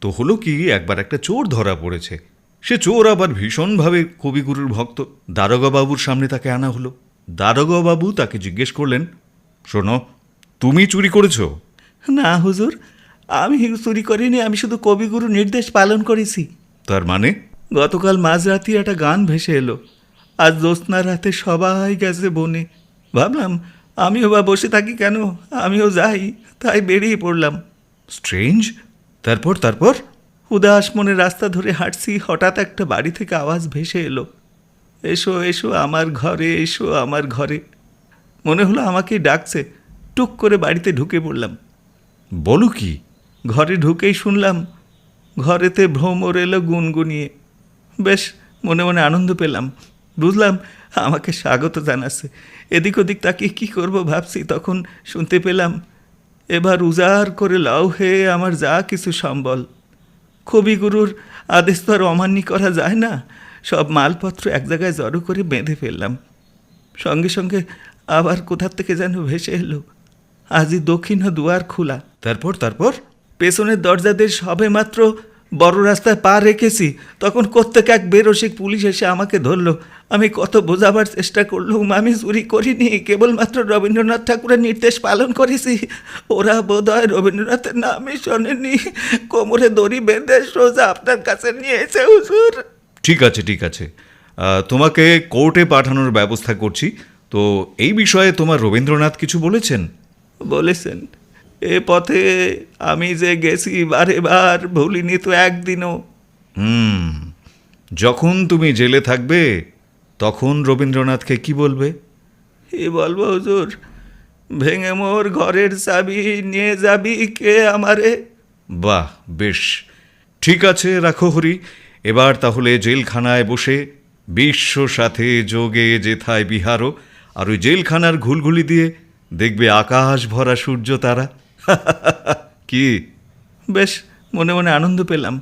তো হলো কি একবার একটা চোর ধরা পড়েছে। সে চোর আবার ভীষণভাবে কবিগুরুর ভক্ত। দারোগাবাবুর সামনে তাকে আনা হলো। দারোগাবাবু তাকে জিজ্ঞেস করলেন শোনো তুমি চুরি করেছ? না হুজুর আমি চুরি করিনি আমি শুধু কবিগুরু নির্দেশ পালন করেছি। তার মানে? গতকাল মাঝরাতি একটা গান ভেসে এলো। আজ জ্যোৎস্না রাতে সবাই গেছে বনে। ভাবলাম আমিও বা বসে থাকি কেন? আমিও যাই। তাই বেরিয়ে পড়লাম। স্ট্রেঞ্জ? তারপর তারপর? উদাস মনে রাস্তা ধরে হাঁটছি হঠাৎ একটা বাড়ি থেকে আওয়াজ ভেসে এলো। এসো এসো আমার ঘরে এসো আমার ঘরে। মনে হলো আমাকে ডাকছে। টুক করে বাড়িতে ঢুকে পড়লাম। বলো কি? ঘরে ঢুকেই শুনলাম ঘরেতে ভ্রমর এলো গুনগুনিয়ে। বেশ মনে মনে আনন্দ পেলাম। বুঝলাম আমাকে স্বাগত জানাচ্ছে। এদিক ওদিক তাকিয়ে কী করব ভাবছি তখন শুনতে পেলাম এবার উজাড় করে লাও হে আমার যা কিছু সম্বল। কবিগুরুর আদেশ তো আর অমান্য করা যায় না। সব মালপত্র এক জায়গায় জড়ো করে বেঁধে ফেললাম। সঙ্গে সঙ্গে আবার কোথার থেকে যেন ভেসে এলো। আজই দক্ষিণ দুয়ার খোলা। তারপর তারপর? পেছনের দরজা দিয়ে সবে মাত্র বড় রাস্তায় পা রেখেছি তখন কোত্থেক এক বেরসিক পুলিশ এসে আমাকে ধরলো। আমি কত বোঝাবার চেষ্টা করলুম আমি চুরি করিনি কেবলমাত্র রবীন্দ্রনাথ ঠাকুরের নির্দেশ পালন করেছি। ওরা বোধহয় রবীন্দ্রনাথের নামই শোনেনি। কোমরে দড়ি বেঁধে সোজা আপনার কাছে নিয়ে এসে হুজুর। ঠিক আছে ঠিক আছে। তোমাকে কোর্টে পাঠানোর ব্যবস্থা করছি। তো এই বিষয়ে তোমার রবীন্দ্রনাথ কিছু বলেছেন? বলেছেন। এ পথে আমি যে গেছি বারে বার ভুলিনি তো একদিনও। হুম যখন তুমি জেলে থাকবে তখন রবীন্দ্রনাথকে কি বলবে? এ বলব হুজুর? ভেঙে মোর ঘরের চাবি নিয়ে যাবি কে আমারে? বাহ বেশ। ঠিক আছে রাখো হরি। এবার তাহলে জেলখানায় বসে বিশ্ব সাথে যোগে যেথায় বিহারও আর ওই জেলখানার ঘুলঘুলি দিয়ে দেখবে আকাশ ভরা সূর্য তারা। কি? বেশ মনে মনে আনন্দ পেলাম।